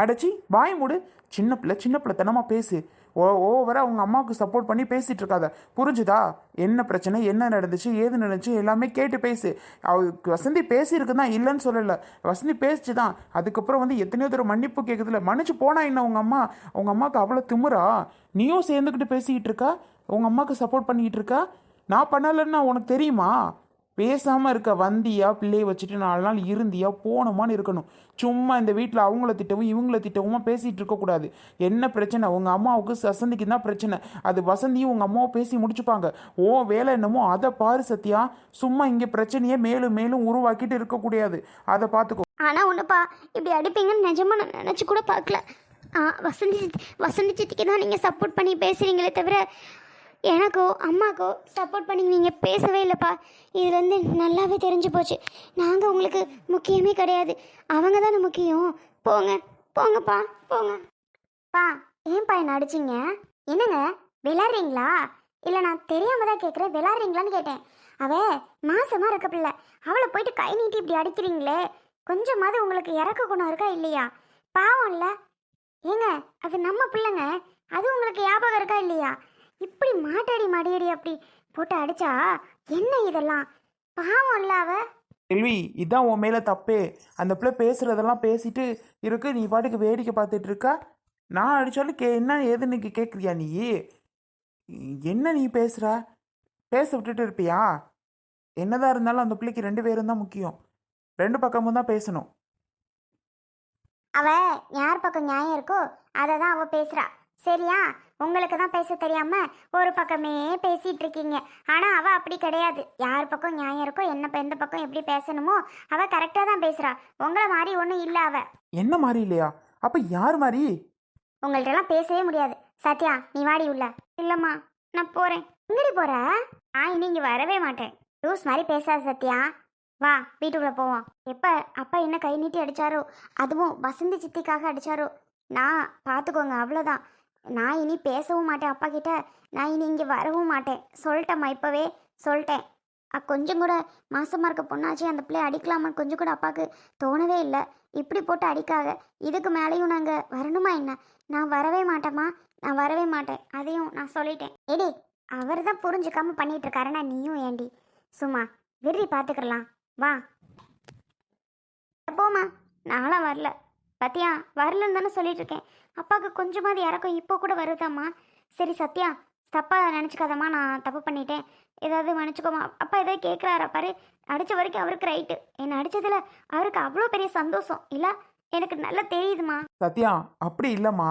அடைச்சி வாய் மூடு. சின்ன பிள்ளை சின்ன பிள்ளைத்தனமா பேசு. ஓ ஓவராக அவங்க அம்மாவுக்கு சப்போர்ட் பண்ணி பேசிகிட்டு இருக்காத. புரிஞ்சுதா? என்ன பிரச்சனை என்ன நடந்துச்சு ஏது நடந்துச்சு எல்லாமே கேட்டு பேசு. அவருக்கு வசந்தி பேசியிருக்கு தான் இல்லைன்னு சொல்லலை. வசந்தி பேசிச்சு தான் அதுக்கப்புறம் வந்து எத்தனையோ தடவை மன்னிப்பு கேட்குதுல மன்னிச்சு போனா என்ன உங்கள் அம்மா? உங்கள் அம்மாவுக்கு அவ்வளோ திமுறா நீயும் சேர்ந்துக்கிட்டு பேசிக்கிட்டு இருக்கா? உங்கள் அம்மாவுக்கு சப்போர்ட் பண்ணிக்கிட்டு இருக்கா? நான் பண்ணலைன்னா உனக்கு தெரியுமா? பேசாமல் இருக்க வந்தியா பிள்ளையை வச்சுட்டு நாலு நாள் இருந்தியா போனோமான்னு இருக்கணும். சும்மா இந்த வீட்டில் அவங்கள திட்டவும் இவங்கள திட்டவுமா பேசிகிட்டு இருக்கக்கூடாது என்ன பிரச்சனை? உங்கள் அம்மாவுக்கு சசந்திக்கு தான் பிரச்சனை. அது வசந்தியும் உங்கள் அம்மாவை பேசி முடிச்சுப்பாங்க. ஓ வேலை என்னமோ அதை பாரு சத்யா. சும்மா இங்கே பிரச்சனையே மேலும் மேலும் உருவாக்கிட்டு இருக்கக்கூடாது அதை பார்த்துக்கோ. ஆனால் ஒன்றுப்பா இப்படி அடிப்பீங்கன்னு நிஜமாக நான் நினச்சி கூட பார்க்கல. வசந்தி வசந்தி சித்திக்கு தான் நீங்கள் சப்போர்ட் பண்ணி பேசுகிறீங்களே தவிர எனக்கோ அம்மாக்கோ சப்போர்ட் பண்ணி நீங்கள் பேசவே இல்லைப்பா. இதுலேருந்து நல்லாவே தெரிஞ்சு போச்சு. நாங்கள் உங்களுக்கு முக்கியமே கிடையாது. அவங்க தானே முக்கியம். போங்க போங்கப்பா போங்க. பா ஏன்பா என்ன அடிச்சிங்க? என்னங்க விளாட்றீங்களா இல்லை நான் தெரியாம தான் கேட்குறேன் விளாட்றீங்களான்னு கேட்டேன். அவ மாசமாக இருக்க பிள்ளை. அவளை போயிட்டு கை நீட்டி இப்படி அடிக்கிறீங்களே. கொஞ்சமாவது உங்களுக்கு இறக்க குணம் இருக்கா இல்லையா? பாவம் இல்லை ஏங்க அது நம்ம பிள்ளைங்க. அது உங்களுக்கு ஞாபகம் இருக்கா இல்லையா? இப்படி மாட்டாடி மடியடி அப்படி போட்டு அடிச்சா என்ன இதெல்லாம்? பாவம் இல்ல அவ. செல்வி இதான் உன் மேலே தப்பே. அந்த பிள்ளை பேசுகிறதெல்லாம் பேசிட்டு இருக்கு. நீ பாட்டுக்கு வேடிக்கை பார்த்துட்டு இருக்கா? நான் அடித்தாலும் கே என்ன ஏதுன்னு கேட்குறியா நீ? என்ன நீ பேசுகிற பேச விட்டுட்டு இருப்பியா? என்னதான் இருந்தாலும் அந்த பிள்ளைக்கு ரெண்டு பேரும் தான் முக்கியம். ரெண்டு பக்கமும் தான் பேசணும். அவ யார் பக்கம் நியாயம் இருக்கோ அதை தான் அவ பேசுறா. சரியா? உங்களுக்கு தான் பேச தெரியாம ஒரு பக்கமே பேசிட்டு இருக்கீங்க. ஆனா அவ அப்படி கிடையாது. யார் பக்கம் நியாயம் இருக்கோ என்ன எந்த பக்கம் எப்படி பேசணுமோ அவ கரெக்டா தான் பேசுறா. உங்களை மாதிரி ஒன்றும் இல்ல அவ. என்ன மாதிரி இல்லையா? அப்போ யார் மாதிரி? உங்கள்ட்ட எல்லாம் பேசவே முடியாது. சத்யா நீ வாடி உள்ள. இல்லம்மா நான் போறேன். எங்கடி போற? நான் இனி இங்க வரவே மாட்டேன். லூஸ் மாதிரி பேசாத சத்யா. வா வீட்டுக்குள்ள போவோம். எப்ப அப்பா என்ன கை நீட்டி அடிச்சாரோ அதுவும் வசந்தி சித்திக்காக அடிச்சாரோ. நான் பார்த்துக்கோங்க அவ்வளோதான் நான் இனி பேசவும் மாட்டேன். அப்பா கிட்ட நான் இனி இங்கே வரவும் மாட்டேன். சொல்லிட்டேம்மா இப்போவே சொல்லிட்டேன். அ, கொஞ்சம் கூட மாசமாக இருக்க பொண்ணாச்சு அந்த பிள்ளை அடிக்கலாமான்னு கொஞ்சம் கூட அப்பாவுக்கு தோணவே இல்லை. இப்படி போட்டு அடிக்காக இதுக்கு மேலேயும் நாங்கள் வரணுமா என்ன? நான் வரவே மாட்டேம்மா. நான் வரவே மாட்டேன். அதையும் நான் சொல்லிட்டேன். எடி அவர் தான் புரிஞ்சுக்காம பண்ணிட்டு இருக்காருன்னா நீயும் ஏண்டி? சும்மா விருதி பார்த்துக்கலாம் வா. போம்மா. நானும் வரல. பத்தியா? வரலன்னு தானே சொல்லிட்டு இருக்கேன். அப்பாவுக்கு கொஞ்சமாவது இறக்கம் இப்போ கூட வருதாம்மா? சரி சத்யா தப்பாக நினச்சிக்காதம்மா. நான் தப்பு பண்ணிட்டேன். ஏதாவது மன்னிச்சுக்கோமா அப்பா ஏதாவது கேட்குறாரா பாரு. அடித்த வரைக்கும் அவருக்கு ரைட்டு என்னை அடித்ததில் அவருக்கு அவ்வளோ பெரிய சந்தோஷம். இல்லை எனக்கு நல்லா தெரியுதுமா சத்யா அப்படி இல்லைம்மா.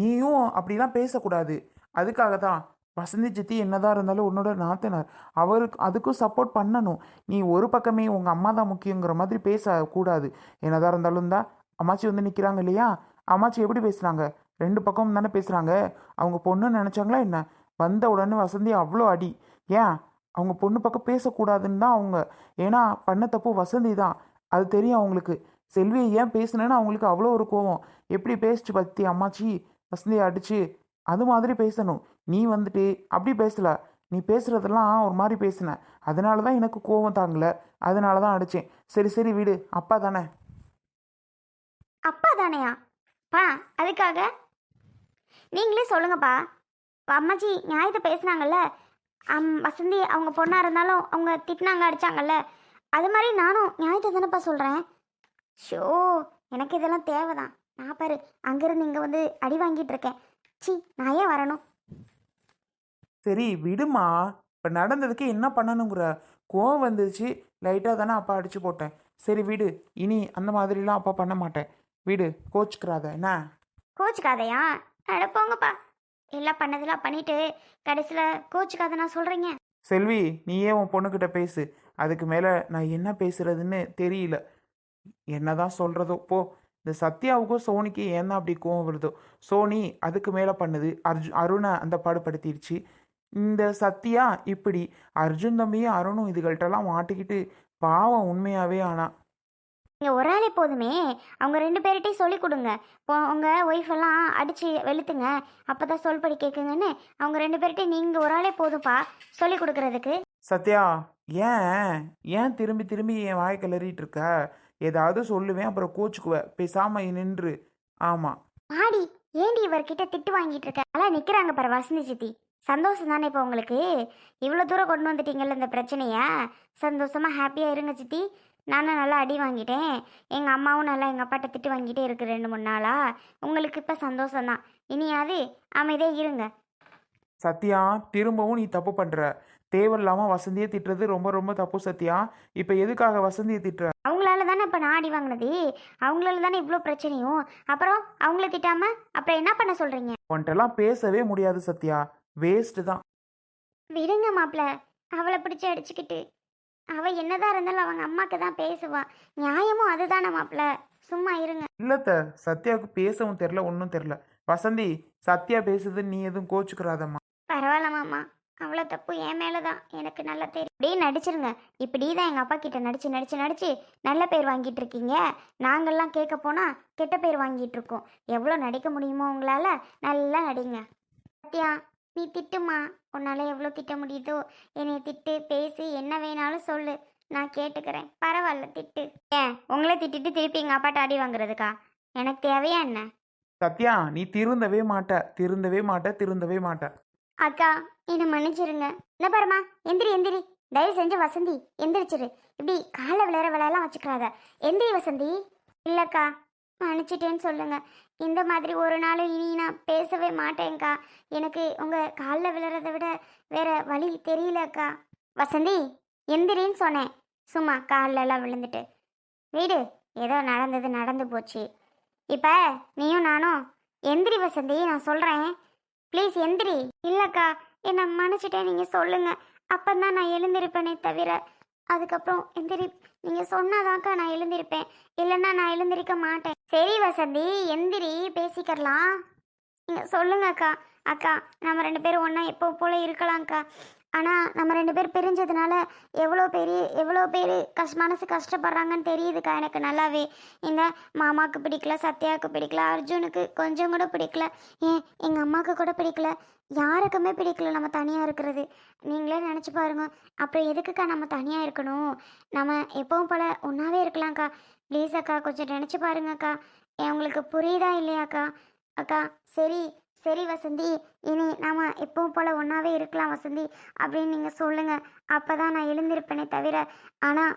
நீயும் அப்படிலாம் பேசக்கூடாது. அதுக்காக தான் வசந்தி சித்தி என்னதான் இருந்தாலும் உன்னோட நாத்தனார். அவருக்கு அதுக்கும் சப்போர்ட் பண்ணணும். நீ ஒரு பக்கமே உங்கள் அம்மா தான் முக்கியங்கிற மாதிரி பேசக்கூடாது. என்னதான் இருந்தாலும் தான் அம்மாச்சி வந்து நிற்கிறாங்க இல்லையா? அம்மாச்சி எப்படி பேசுகிறாங்க ரெண்டு பக்கமும் தானே பேசுகிறாங்க அவங்க பொண்ணுன்னு நினச்சாங்களா என்ன? வந்த உடனே வசந்தி அவ்வளோ அடி. ஏன்? அவங்க பொண்ணு பக்கம் பேசக்கூடாதுன்னு தான் அவங்க. ஏன்னா பண்ண தப்பு வசந்தி தான். அது தெரியும் அவங்களுக்கு. செல்வியை ஏன் பேசுனேன்னு அவங்களுக்கு அவ்வளோ ஒரு கோவம். எப்படி பேசிச்சு பத்தி அம்மாச்சி? வசந்தியை அடிச்சு அது மாதிரி பேசணும். நீ வந்துட்டு அப்படி பேசல. நீ பேசுறதெல்லாம் ஒரு மாதிரி பேசின. அதனால தான் எனக்கு கோவம் தாங்கல. அதனால தான் அடித்தேன் சரி சரி வீடு. அப்பா தானே? அப்பா தானையா? பா அதுக்காக. நீங்களே சொல்லுங்கப்பா. அம்மாஜி அம்மாச்சி நியாயத்தை பேசுனாங்கல்ல அம் வசந்தி அவங்க பொண்ணாக இருந்தாலும் அவங்க திட்டினாங்க அடித்தாங்கல்ல அது மாதிரி நானும் நியாயத்தை தானேப்பா சொல்கிறேன் ஷோ எனக்கு இதெல்லாம் தேவை தான் நான் பாரு அங்கேருந்து இங்கே வந்து அடி வாங்கிட்டு இருக்கேன். சி நான் ஏன் வரணும்? சரி விடுமா. இப்போ நடந்ததுக்கு என்ன பண்ணணுங்கிற? கோவம் வந்துச்சு லைட்டாக தானே அப்பா அடிச்சு போட்டேன். சரி விடு. இனி அந்த மாதிரிலாம் அப்பா பண்ண மாட்டேன். விடு கோச்சுக்கிறாத என்ன? கோச்சுக்காதையா? அட போங்கப்பா. எல்லாம் பண்ணதெல்லாம் பண்ணிட்டு கடைசியில் கோச்சுக்காத நான் சொல்கிறீங்க செல்வி நீயே உன் பொண்ணுக்கிட்ட பேசு. அதுக்கு மேலே நான் என்ன பேசுறதுன்னு தெரியல. என்னதான் சொல்கிறதோ போ. இந்த சத்யாவுக்கும் சோனிக்கு ஏன் அப்படி கோவம் வருதோ? சோனி அதுக்கு மேலே பண்ணுது. அர்ஜு அருணை அந்த பாடுபடுத்திடுச்சு. இந்த சத்யா இப்படி அர்ஜுன் தம்பியும் அருணும் இதுகள்கிட்டலாம் மாட்டிக்கிட்டு பாவம் உண்மையாகவே ஆனா. நீங்கள் ஒரு ஆளே போதுமே. அவங்க ரெண்டு பேர்கிட்டையும் சொல்லி கொடுங்க. இப்போ உங்கள் ஒய்ஃபெல்லாம் அடித்து வெளுத்துங்க. அப்போ தான் சொல்படி கேட்குங்கன்னு அவங்க ரெண்டு பேர்கிட்டையும் நீங்கள் ஒரு ஆளே போதும்ப்பா சொல்லி கொடுக்கறதுக்கு. சத்யா ஏன்? ஏன் திரும்பி திரும்பி என் வாய் கிளறிட்டு இருக்க? ஏதாவது சொல்லுவேன் அப்புறம் கோச்சுக்குவேன் பேசாம நின்று. ஆமாம் ஆடி ஏண்டி இவர்கிட்ட திட்டு வாங்கிட்டு இருக்க? அதெல்லாம் நிக்கிறாங்க பாரு வசந்தி சித்தி. சந்தோஷம் தானே இப்போ உங்களுக்கு? இவ்வளோ தூரம் கொண்டு வந்துட்டீங்கல்ல இந்த பிரச்சனைய? சந்தோஷமா ஹாப்பியாக இருங்க சித்தி. நானும் நல்லா அடி வாங்கிட்டேன். எங்கள் அம்மாவும் நல்லா எங்கள் அப்பாட்ட திட்டு வாங்கிட்டே இருக்கு ரெண்டு மூணு நாளா. உங்களுக்கு இப்போ சந்தோஷம்தான். இனியாவது அமைதியாக இருங்க. சத்யா திரும்பவும் நீ தப்பு பண்ணுற தேவையில்லாமல் வசந்தியை திட்டுறது ரொம்ப ரொம்ப தப்பு சத்யா. இப்போ எதுக்காக வசந்தியை திட்டுற? அவங்களால தானே இப்போ நான் அடி வாங்கினது? அவங்களால தானே இவ்வளோ பிரச்சனையும்? அப்புறம் அவங்கள திட்டாம அப்புறம் என்ன பண்ண சொல்கிறீங்க உன்ட்டெல்லாம் பேசவே முடியாது சத்யா. வேஸ்ட்டு தான். விடுங்க மாப்பிள்ள அவளை பிடிச்சி அடிச்சுக்கிட்டு. அவ என்னதான் இருந்தாலும் அவங்க அம்மாக்கு தான் பேசுவா. நியாயமும் அதுதானே மாப்பிள்ள சும்மா இருங்க. இல்லத்த சத்யாவுக்கு பேசவும் தெரில ஒன்றும் தெரில வசந்தி சத்யா பேசுது நீ எதுவும் கோச்சுக்கிறாதம்மா. பரவாயில்ல மாமா. அவ்வளோ தப்பு என் மேலே தான் எனக்கு நல்லா தெரியும் இப்படியே நடிச்சிருங்க. இப்படி தான் எங்கள் அப்பா கிட்ட நடிச்சு நடிச்சு நடிச்சு நல்ல பேர் வாங்கிட்டு இருக்கீங்க. நாங்கள்லாம் கேட்க போனால் கெட்ட பேர் வாங்கிட்டு இருக்கோம். எவ்வளோ நடிக்க முடியுமோ உங்களால்? நல்லா நடிங்க. சத்யா நீ திட்டுமா? உன்னால் எவ்வளோ திட்ட முடியுதோ? என்னை திட்டு பேசி என்ன வேணாலும் சொல்லு. நான் கேட்டுக்கிறேன். பரவாயில்ல திட்டு. ஏன்? உங்களை திட்டிட்டு திருப்பி எங்கள் அப்பாட்ட அடி வாங்குறதுக்கா? எனக்கு தேவையா என்ன? சத்யா நீ திருந்தவே மாட்ட. திருந்தவே மாட்ட திருந்தவே மாட்ட. அக்கா என்னை மன்னிச்சிருங்க. என்ன பாருமா எந்திரி எந்திரி. தயவு செஞ்சு வசந்தி எந்திரிச்சிரு. இப்படி காலை விளையாட விளையாடலாம் வச்சுக்கிறாத எந்திரி வசந்தி. இல்லைக்கா. மன்னிச்சிட்டேன்னு சொல்லுங்க. இந்த மாதிரி ஒரு நாள் இனி நான் பேசவே மாட்டேங்க்கா எனக்கு உங்கள் காலில் விழுறதை விட வேற வழி தெரியலக்கா. வசந்தி எந்திரின்னு சொன்னேன். சும்மா காலிலலாம் விழுந்துட்டு. வீடு ஏதோ நடந்தது நடந்து போச்சு. இப்போ நீயும் நானும் எந்திரி வசந்தி நான் சொல்கிறேன் ப்ளீஸ் எந்திரி. இல்லைக்கா என்னை மன்னிச்சிட்டே நீங்கள் சொல்லுங்கள் அப்போ தான் நான் எழுந்திருப்பேனே தவிர அதுக்கப்புறம் எந்திரி நீங்கள் சொன்னாதான்க்கா நான் எழுந்திருப்பேன். இல்லைன்னா நான் எழுந்திருக்க மாட்டேன். சரி வசந்தி எந்திரி பேசிக்கிறலாம். நீங்கள் சொல்லுங்கக்கா அக்கா. நம்ம ரெண்டு பேரும் ஒன்றா எப்போ போல் இருக்கலாம்க்கா ஆனால் நம்ம ரெண்டு பேர் பிரிஞ்சதுனால எவ்வளோ பெரிய எவ்வளோ பேர் கஷ் மனசு கஷ்டப்படுறாங்கன்னு தெரியுதுக்கா எனக்கு நல்லாவே. இந்த மாமாவுக்கு பிடிக்கல சத்யாவுக்கு பிடிக்கல அர்ஜுனுக்கு கொஞ்சம் கூட பிடிக்கல. ஏன் எங்கள் அம்மாவுக்கு கூட பிடிக்கல. யாருக்குமே பிடிக்கல நம்ம தனியாக இருக்கிறது. நீங்களே நினச்சி பாருங்க. அப்புறம் எதுக்குக்கா நம்ம தனியாக இருக்கணும்? நம்ம எப்பவும் போல் ஒன்றாவே இருக்கலாம்க்கா. ப்ளீஸ் அக்கா கொஞ்சம் நினச்சி பாருங்கக்கா ஏன் உங்களுக்கு புரியுதா இல்லையாக்கா அக்கா? சரி சரி வசந்தி. இனி நாம் எப்பவும் போல் ஒன்றாவே இருக்கலாம் வசந்தி அப்படின்னு நீங்கள் சொல்லுங்கள் அப்போ தான் நான் எழுந்திருப்பேனே தவிர ஆனால்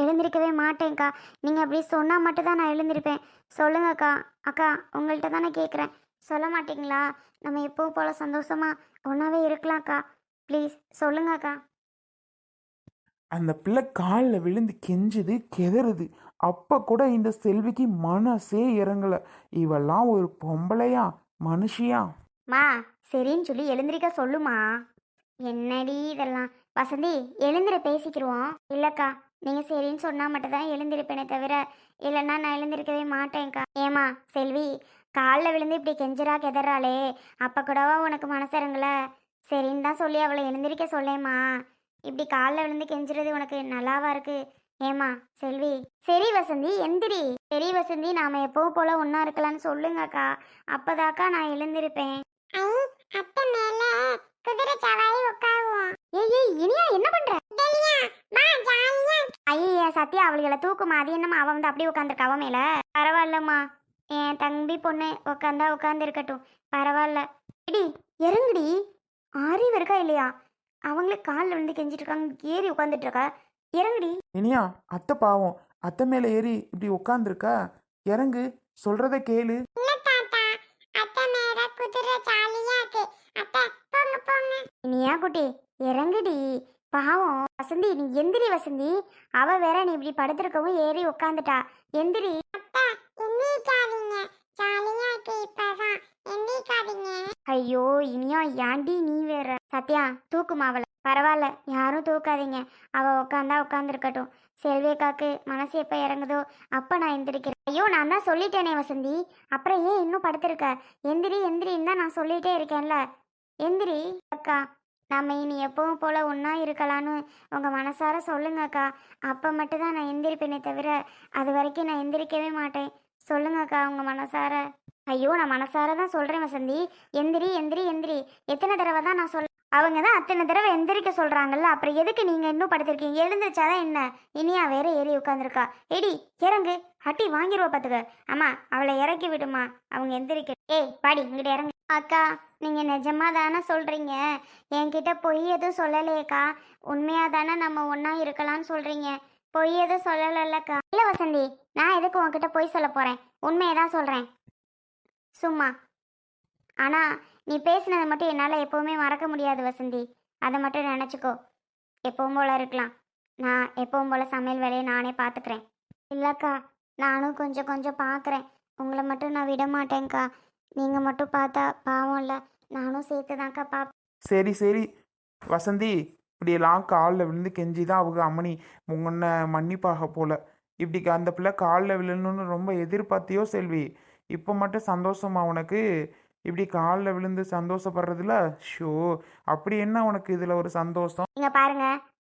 எழுந்திருக்கவே மாட்டேன்க்கா நீங்கள் அப்படி சொன்னால் மட்டும்தான் நான் எழுந்திருப்பேன். சொல்லுங்கக்கா அக்கா. உங்கள்கிட்ட தானே கேட்குறேன் சொல்ல மாட்டிங்களா? நம்ம எப்பவும் போல் சந்தோஷமா ஒன்றாவே இருக்கலாம்க்கா ப்ளீஸ் சொல்லுங்கக்கா அந்த பிள்ளை காலில் விழுந்து கெஞ்சுது கெதறுது. அப்போ கூட இந்த செல்விக்கு மனசே இறங்கலை. இவெல்லாம் ஒரு பொம்பளையா மனுஷியா? மா சரின்னு சொல்லி எழுந்திரிக்க சொல்லுமா. என்னடி இதெல்லாம்? வசந்தி எழுந்திர பேசிக்கிருவோம். இல்லைக்கா நீங்கள் சரின்னு சொன்னால் மட்டும்தான் எழுந்திருப்பேனே தவிர இல்லைன்னா நான் எழுந்திருக்கவே மாட்டேன்க்கா. ஏமா செல்வி காலில் விழுந்து இப்படி கெஞ்சிரா கெதறாளே. அப்போ கூடவா உனக்கு மனசிறங்கல சரின்னு தான் சொல்லி அவளை எழுந்திருக்க சொல்லேம்மா. இப்படி காலில் விழுந்து கெஞ்சுறது உனக்கு நல்லாவா இருக்கு? ஏமா செல்வி. சரி வசந்தி எந்திரி. சரி வசந்தி நாம எப்பவும் போல ஒன்றா இருக்கலாம்னு சொல்லுங்கக்கா. அப்பதாக்கா நான் எழுந்திருப்பேன். அத்தை மேல குதிரை சவாரி உட்காருவோம். ஏய் ஏய் இனியா என்ன பண்ற? ஐயா சத்யா அவளுகளை தூக்குமா? அது என்னம்மா அவ வந்து அப்படியே உட்காந்துருக்க அவ மேல? பரவாயில்லம்மா. என் தம்பி பொண்ணு உட்காந்தா உட்காந்து இருக்கட்டும் பரவாயில்ல. இடி இறங்குடி. அறிவு இருக்கா இல்லையா? அவங்களே காலில் வந்து கெஞ்சிட்டு இருக்காங்க ஏறி உட்காந்துட்டு இருக்கா இறங்குடி. இனியா அத்தை பாவம். அத்தை மேலே ஏறி இப்படி உட்காந்துருக்க இறங்கு. சொல்கிறத கேளு. இனியா குட்டி இறங்குடி. பாவம். வசந்தி நீ எந்திரி வசந்தி. அவ வேற நீ இப்படி படுத்திருக்கவும் ஏறி உட்காந்துட்டா எந்திரி. ஐயோ இனியா ஏண்டி நீ வேற? சத்யா தூக்குமா அவளை பரவாயில்ல யாரும் தூக்காதீங்க. அவ உட்காந்தா உட்காந்துருக்கட்டும் செல்வேக்காக்கு மனசு எப்போ இறங்குதோ அப்போ நான் எந்திரிக்கிறேன். ஐயோ நான் தான் சொல்லிட்டேனே வசந்தி. அப்புறம் ஏன் இன்னும் படுத்திருக்க? எந்திரி எந்திரின்னு தான் நான் சொல்லிட்டே இருக்கேன்ல. எந்திரி அக்கா. நம்ம இனி எப்பவும் போல ஒன்றா இருக்கலான்னு உங்கள் மனசார சொல்லுங்கக்கா. அப்போ மட்டும்தான் நான் எந்திரிப்பேனே தவிர அது வரைக்கும் நான் எந்திரிக்கவே மாட்டேன். சொல்லுங்கக்கா உங்கள் மனசார. ஐயோ நான் மனசார தான் சொல்கிறேன் வசந்தி. எந்திரி எந்திரி எந்திரி. எத்தனை தடவை தான் நான் சொல் அவங்க தான் அத்தனை தடவை எந்திரிக்க சொல்றாங்கல்ல அப்புறம் எதுக்கு நீங்க இன்னும் படுத்திருக்கீங்க? எழுந்திரிச்சாதான் என்ன? இனியா வேற ஏறி உட்காந்துருக்கா எடி இறங்கு. அட்டி வாங்கிருவா பாத்துக்க. அம்மா அவளை இறக்கி விடுமா. அவங்க எந்திரிக்க ஏய் பாடி இங்கிட்ட இறங்கு. அக்கா நீங்க நிஜமா தானே சொல்றீங்க? என்கிட்ட பொய் எதுவும் சொல்லலையேக்கா. உண்மையா தானே நம்ம ஒன்றா இருக்கலாம்னு சொல்றீங்க? பொய் எதுவும் சொல்லலல்லக்கா. இல்ல வசந்தி நான் எதுக்கு உன்கிட்ட பொய் சொல்ல போறேன்? உண்மையை தான் சொல்றேன். சும்மா. ஆனா நீ பேசினதை மட்டும் என்னால் எப்போவுமே மறக்க முடியாது வசந்தி. அதை மட்டும் நினச்சிக்கோ. எப்பவும் போல இருக்கலாம். நான் எப்பவும் போல சமையல் வேலையை நானே பார்த்துக்கிறேன் இல்லைக்கா நானும் கொஞ்சம் கொஞ்சம் பார்க்குறேன் உங்களை மட்டும் நான் விட மாட்டேங்க்கா நீங்கள் மட்டும் பார்த்தா பாவம் இல்லை. நானும் சேர்த்து தான்க்கா சரி சரி. வசந்தி இப்படியெல்லாம் காலில் விழுந்து கெஞ்சி தான் அவங்க அம்மனி உன்னை மன்னிப்பாக போல. இப்படி அந்த பிள்ளை காலில் விழுணுன்னு ரொம்ப எதிர்பார்த்தியோ செல்வி? இப்போ மட்டும் சந்தோஷமா உனக்கு? இப்படி காலில் விழுந்து சந்தோஷப்படுறதுல ஷோ அப்படி என்ன உனக்கு இதில் ஒரு சந்தோஷம்? இங்கே பாருங்க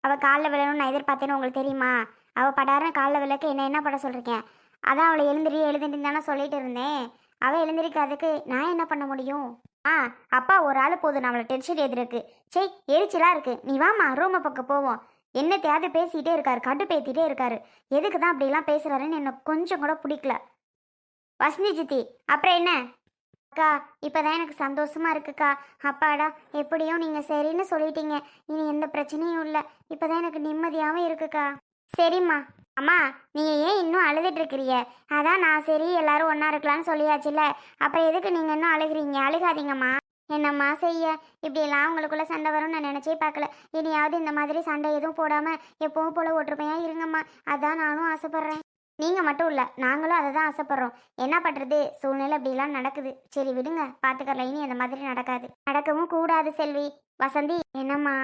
அவள் காலில் விழணும்னு நான் எதிர்பார்த்தேன்னு உங்களுக்கு தெரியுமா? அவள் படாரம் காலில் விழக்க என்ன என்ன பண்ண சொல்கிறீங்க அதான் அவளை எழுந்திரி எழுந்திரின்னு தானே சொல்லிட்டு இருந்தேன். அவள் எழுந்திரிக்காததுக்கு நான் என்ன பண்ண முடியும்? ஆ அப்பா ஒரு ஆள் போதும் நம்மளை டென்ஷன் எதிருக்கு. சே எரிச்சலாக இருக்கு. நீ வாமா ரூமை பக்கம் போவோம். என்ன தேவை பேசிக்கிட்டே இருக்காரு கடுப்பேத்திட்டே இருக்காரு. எதுக்கு தான் அப்படிலாம் பேசுகிறாருன்னு எனக்கு கொஞ்சம் கூட பிடிக்கல. வசந்தி ஜித்தி அப்புறம் என்ன? அக்கா இப்போதான் எனக்கு சந்தோஷமா இருக்குக்கா. அப்பாடா எப்படியும் நீங்க சரின்னு சொல்லிட்டீங்க. இனி எந்த பிரச்சனையும் இல்லை. இப்போதான் எனக்கு நிம்மதியாகவும் இருக்குக்கா. சரிம்மா. அம்மா நீங்கள் ஏன் இன்னும் அழுதுட்டு இருக்கிறீங்க அதான் நான் சரி எல்லாரும் ஒன்றா இருக்கலாம்னு சொல்லியாச்சுல்ல. அப்புறம் எதுக்கு நீங்கள் இன்னும் அழுகிறீங்க? அழுகாதீங்கம்மா. என்னம்மா செய்ய? இப்படியெல்லாம் உங்களுக்குள்ள சண்டை வரும்னு நான் நினச்சே பார்க்கல. இனியாவது இந்த மாதிரி சண்டை எதுவும் போடாமல் எப்பவும் போல ஒற்றுமையாக இருங்கம்மா. அதான் நானும் ஆசைப்பட்றேன். நீங்கள் மட்டும் இல்லை நாங்களும் அதை தான் ஆசைப்பட்றோம். என்ன பண்ணுறது சூழ்நிலை இப்படிலாம் நடக்குது. சரி விடுங்க. பார்த்துக்கலாம் இனி அந்த மாதிரி நடக்காது. நடக்கவும் கூடாது செல்வி. வசந்தி என்னம்மா?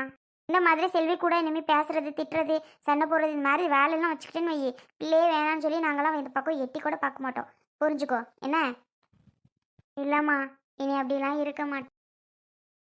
இந்த மாதிரி செல்வி கூட இனிமேல் பேசுறது திட்டுறது சண்டை போடுறது இந்த மாதிரி வேலையெல்லாம் வச்சுக்கிட்டேன்னு வை பிள்ளையே வேணாம்னு சொல்லி நாங்களாம் இந்த பக்கம் எட்டி கூட பார்க்க மாட்டோம். புரிஞ்சுக்கோ. என்ன? இல்லைம்மா. இனி அப்படிலாம் இருக்க மாட்டோம்.